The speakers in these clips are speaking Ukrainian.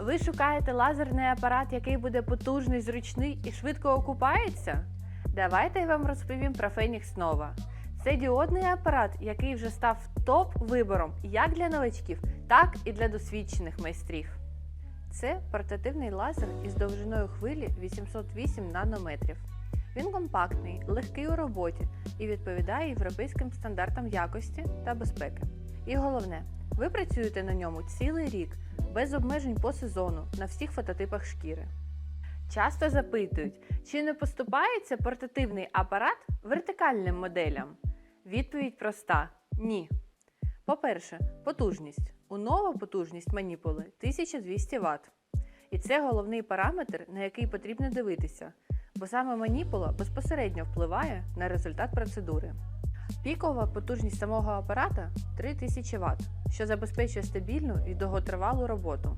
Ви шукаєте лазерний апарат, який буде потужний, зручний і швидко окупається? Давайте я вам розповім про Phoenix Nova. Це діодний апарат, який вже став топ-вибором як для новачків, так і для досвідчених майстрів. Це портативний лазер із довжиною хвилі 808 нанометрів. Він компактний, легкий у роботі і відповідає європейським стандартам якості та безпеки. І головне, ви працюєте на ньому цілий рік без обмежень по сезону на всіх фототипах шкіри. Часто запитують, чи не поступається портативний апарат вертикальним моделям? Відповідь проста: ні. По-перше, потужність. У нова потужність маніпули 1200 Вт. І це головний параметр, на який потрібно дивитися, бо саме маніпула безпосередньо впливає на результат процедури. Пікова потужність самого апарата 3000 Вт, що забезпечує стабільну і довготривалу роботу.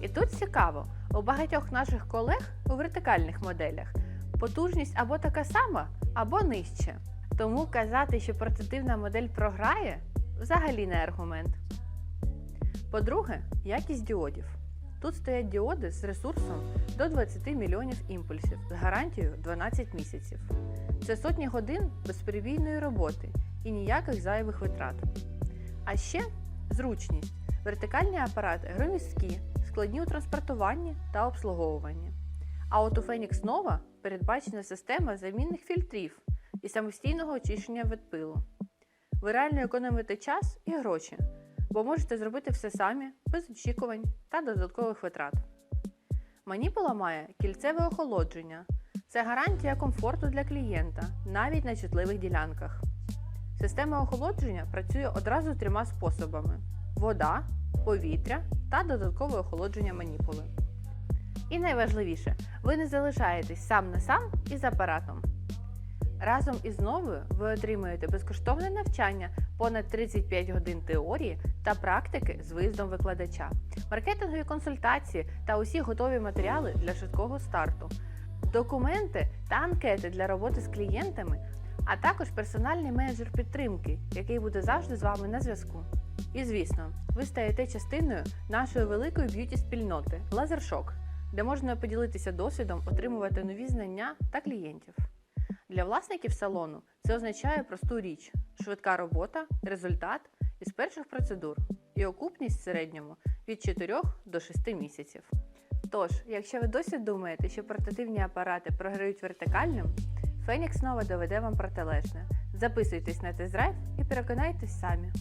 І тут цікаво, у багатьох наших колег у вертикальних моделях потужність або така сама, або нижче. Тому казати, що портативна модель програє, взагалі не аргумент. По-друге, якість діодів. Тут стоять діоди з ресурсом до 20 мільйонів імпульсів з гарантією 12 місяців. Це сотні годин безперебійної роботи і ніяких зайвих витрат. А ще зручність. Вертикальні апарати громісткі, складні у транспортуванні та обслуговуванні. А от у Phoenix Nova передбачена система замінних фільтрів і самостійного очищення від пилу. Ви реально економите час і гроші, бо можете зробити все самі, без очікувань та додаткових витрат. Маніпула має кільцеве охолодження. Це гарантія комфорту для клієнта, навіть на чутливих ділянках. Система охолодження працює одразу трьома способами: вода, повітря та додаткове охолодження маніпули. І найважливіше, ви не залишаєтесь сам на сам із апаратом. Разом із новою ви отримуєте безкоштовне навчання, понад 35 годин теорії та практики з виїздом викладача, маркетингові консультації та усі готові матеріали для швидкого старту, документи та анкети для роботи з клієнтами, а також персональний менеджер підтримки, який буде завжди з вами на зв'язку. І звісно, ви стаєте частиною нашої великої б'юті спільноти Лазершок, де можна поділитися досвідом, отримувати нові знання та клієнтів. Для власників салону це означає просту річ: швидка робота, результат із перших процедур і окупність в середньому від 4 до 6 місяців. Тож, якщо ви досі думаєте, що портативні апарати програють вертикальним, Фенікс знову доведе вам протилежне. Записуйтесь на тест-драйв і переконайтесь самі.